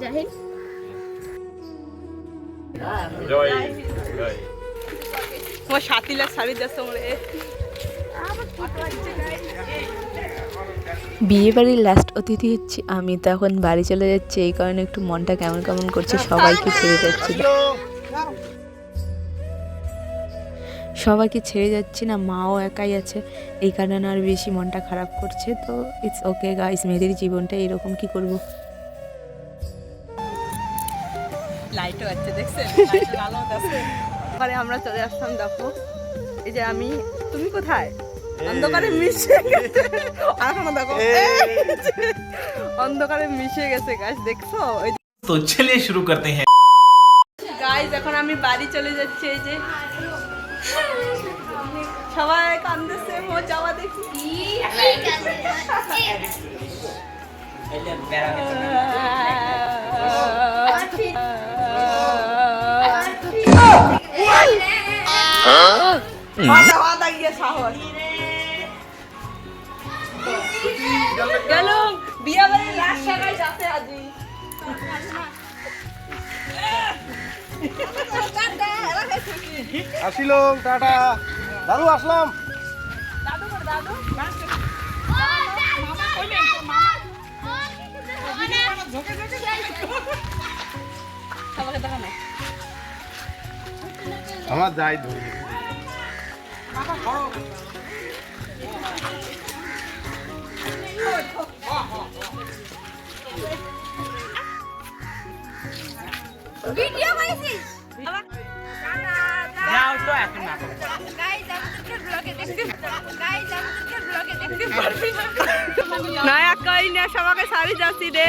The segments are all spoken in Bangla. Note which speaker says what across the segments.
Speaker 1: জাহিদ
Speaker 2: যাচ্ছে
Speaker 3: বিয়ে বাড়ির লাস্ট অতিথি হচ্ছে আমি তো এখন বাড়ি চলে যাচ্ছি এই কারণে একটু মনটা কেমন কেমন করছে সবাইকে ছেড়ে যাচ্ছি। সবাইকে ছেড়ে যাচ্ছি না মাও একাই আছে। এই কারণে আর বেশি মনটা খারাপ করছে। তো ইটস ওকে গাইস মেয়েদের জীবনটা এরকম কি করব?
Speaker 2: লাইটও আছে দেখছেন? পরে আমরা চলে আসলাম দেখো। এই যে আমি তুমি কোথায়? অন্ধকারে মিশে গেছে। আরেকখানা দেখো অন্ধকারে মিশে গেছে গাছ দেখছ?
Speaker 4: তো চলিয়ে শুরু করতে হ্যাঁ।
Speaker 2: গাইজ এখন আমি বাড়ি চলে যাচ্ছি এই যে সবাই কান্দেছে মো যাওয়া দেখি। মাথা সাহস। বিয়া বাড়ির লাস্ট সবাই যাচ্ছে আজি।
Speaker 5: আসিল টাটা। দাদু আসলাম। আমার যাই ধরি
Speaker 1: ভিডিও বানাইছিস?
Speaker 4: যাও তো এখন না
Speaker 1: গাইস আমাদেরকে ব্লগে দেখতে গাইস আমাদেরকে ব্লগে দেখতে পারবি না
Speaker 2: নয়া কই না সবাইকে শাড়ি যাচ্ছি রে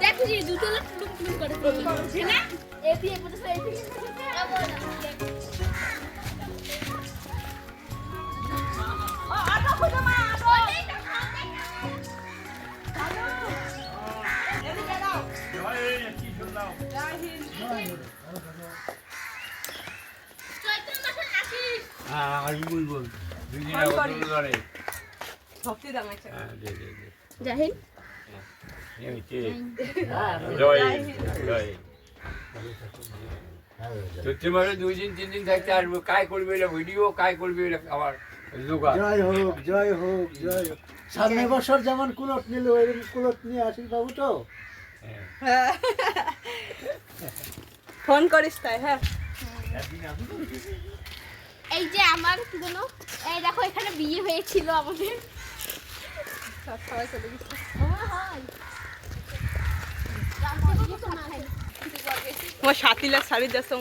Speaker 1: দেখো যে দুটো লোক টুক টুক
Speaker 6: সত্যি মানে দুই দিন তিন দিন থাকতে আসব কাজ করবে এটা ভিডিও কাজ করবে এটা আমার
Speaker 7: জয় হোক জয় হোক জয় হোক সামনে বছর যেমন কুলট নিল এরকম কুলট নিয়ে আসিস বাবু তো।
Speaker 2: ফোন করিস তাই হ্যাঁ।
Speaker 1: এই যে আমার জন্য এই দেখো এখানে বিয়ে হয়েছিল আমাদের।
Speaker 2: সবাই চলে গেছে তোমার সাতিলা শাড়ি যাচ্ছে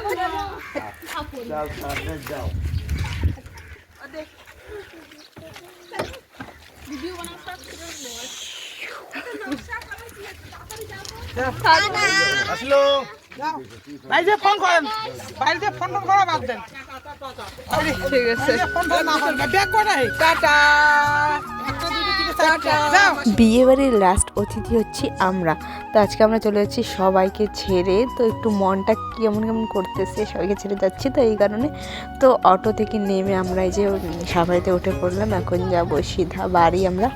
Speaker 2: তোমরা হ্যাঁ অটো পাই গেছে
Speaker 7: যাও সামনে যাও
Speaker 5: আসিল।
Speaker 2: ঠিক আছে
Speaker 3: বিয়ে বাড়ির লাস্ট অতিথি হচ্ছি আমরা। তো আজকে আমরা চলে যাচ্ছি সবাইকে ছেড়ে। তো একটু মনটা কেমন কেমন করতেছে, সবাইকে ছেড়ে যাচ্ছি তো এই কারণে। তো অটো থেকে নেমে আমরা এই যে সাবাইতে উঠে পড়লাম। এখন যাব সিধা বাড়ি আমরা।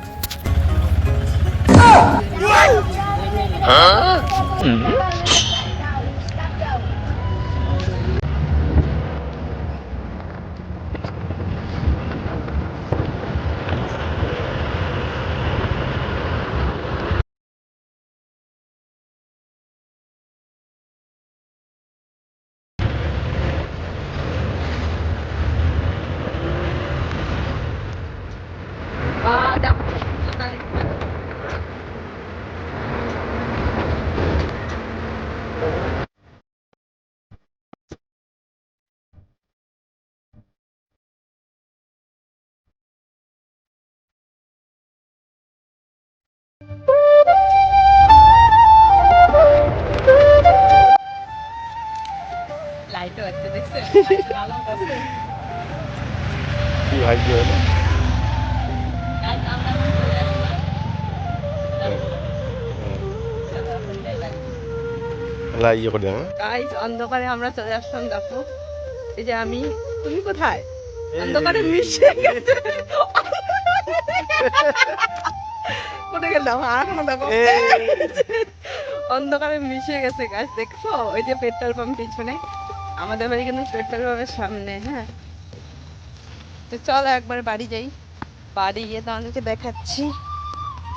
Speaker 2: হ্যাঁ
Speaker 5: কি ভাগ্য হলো ইয়ে করে হ্যাঁ?
Speaker 2: অন্ধকারে আমরা চলে আসলাম দেখো। এই যে আমি। তুমি কোথায়? অন্ধকারে মিশে গেছে। কোথায় গেলাম আর কোনো দেখো। অন্ধকারে মিশে গেছে গাছ দেখছ? ওই যে পেট্রোল পাম্প পিছনে। আমাদের বাড়ি কিন্তু পেট্রোল পাম্পের সামনে হ্যাঁ। তো চলো একবার বাড়ি যাই। বাড়ি গিয়ে তোমাদেরকে দেখাচ্ছি।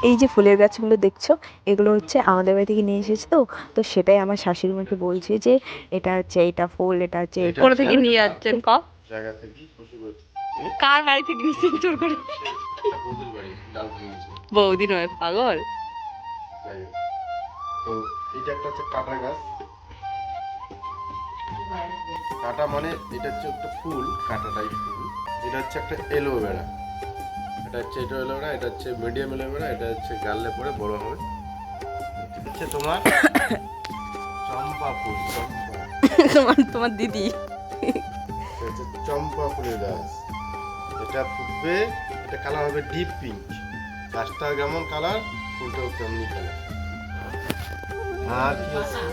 Speaker 3: এই যে ফুলের গাছগুলো দেখছ এগুলো হচ্ছে আমাদের বাড়ি থেকে নিয়ে এসেছে তো? তো সেটাই আমার শাশুড়ি মাকে বলছে যে এটা হচ্ছে এটা ফুল এটা হচ্ছে
Speaker 2: কোথা থেকে নিয়ে যাচ্ছেন ক
Speaker 5: জায়গা থেকে খুশি করছি
Speaker 2: কার বাড়ি থেকে নিচ্ছেন চোর করে
Speaker 5: বৌদির বাড়ি ডাল ভেঙেছে
Speaker 2: বৌদি নয় পাগল।
Speaker 5: তো এটা একটা হচ্ছে কাটা গাছ। কাটা মানে এটা হচ্ছে একটা ফুল কাটা টাইপ ফুল। এটা হচ্ছে একটা এলোভেরা। এটা হচ্ছে এটা এলোভেরা এটা হচ্ছে মিডিয়াম এলোভেরা এটা হচ্ছে গাললে পরে বড় হবে। হচ্ছে তোমার চম্পা ফুল
Speaker 2: তোমার তোমার দিদি।
Speaker 5: হচ্ছে চম্পা ফুলের গাছ। এটা ফুটবে এটা কালার হবে ডিপ পিঙ্ক গাছটা যেমন কালার ফুলটাও তেমনি কালার আর কি আছে।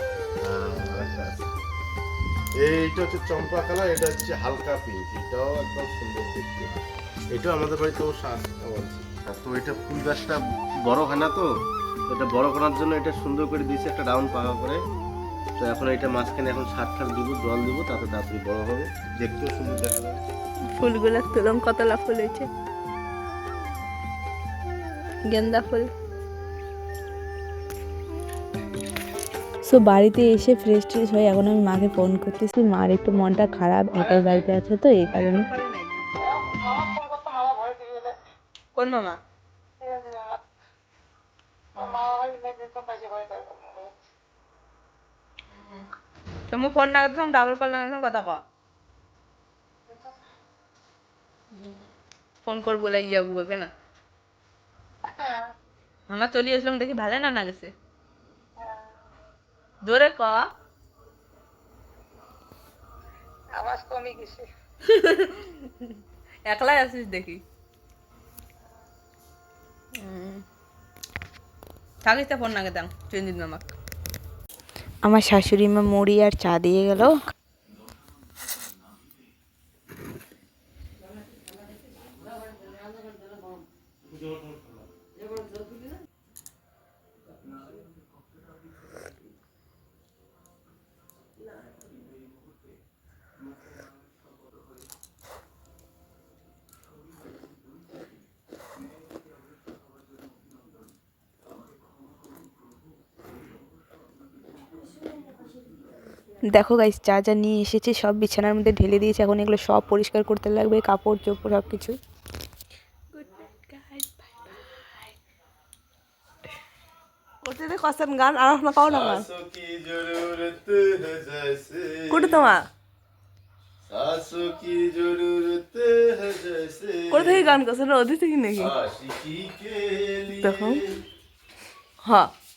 Speaker 5: এইটা হচ্ছে চম্পা কালার এটা হচ্ছে হালকা পিঙ্ক এটাও একদম সুন্দর দেখতে। এটাও আমাদের বাড়িতেও শ্বাস তো এটা ফুল গাছটা বড় হয় না তো? এটা বড় করার জন্য এটা সুন্দর করে দিয়েছে একটা রাউন্ড পাকা করে। তো এখন এটা মাঝখানে এখন সার ঠার দিব জল দিব তাতে তাড়াতাড়ি বড় হবে। দেখতেও সুন্দর দেখা যাবে
Speaker 2: ফুলগুলো তুলম কতলা ফুল হয়েছে। গেন্দা ফুল।
Speaker 3: সো বাড়িতে এসে ফ্রেশ ট্রেশ হয়ে এখন আমি মাকে ফোন করতেছি। মার একটু মনটা খারাপ একাই বাড়িতে আছে তো, এই কারণে।
Speaker 2: কোন মামা? তুমি ফোন না করতাম ডাবল কল না কথা কও ফোন কর বলে ইয়া বলবে না। আমরা চলে আসলাম, দেখি ভালো না না গেছে। জোরে ক। একলাই আছিস দেখি। হুম। থাকিস তো ফোন না করতাম চঞ্জিত মামাক
Speaker 3: আমার শাশুড়ি মা মুড়ি আর চা দিয়ে গেল। দেখো গাইস যা যা নিয়ে এসেছে সব বিছানার মধ্যে ঢেলে দিয়েছে এখন এগুলো সব পরিষ্কার করতে লাগবে কাপড় চোপড় সব কিছু
Speaker 2: করতে দে কসন গান আর না কাও না গান
Speaker 5: सासों की जरूरत है जैसे
Speaker 2: কোটে তোমা
Speaker 5: सासों की जरूरत है जैसे
Speaker 2: কোথা থেকে গান করছে না ওদিক থেকে নাকি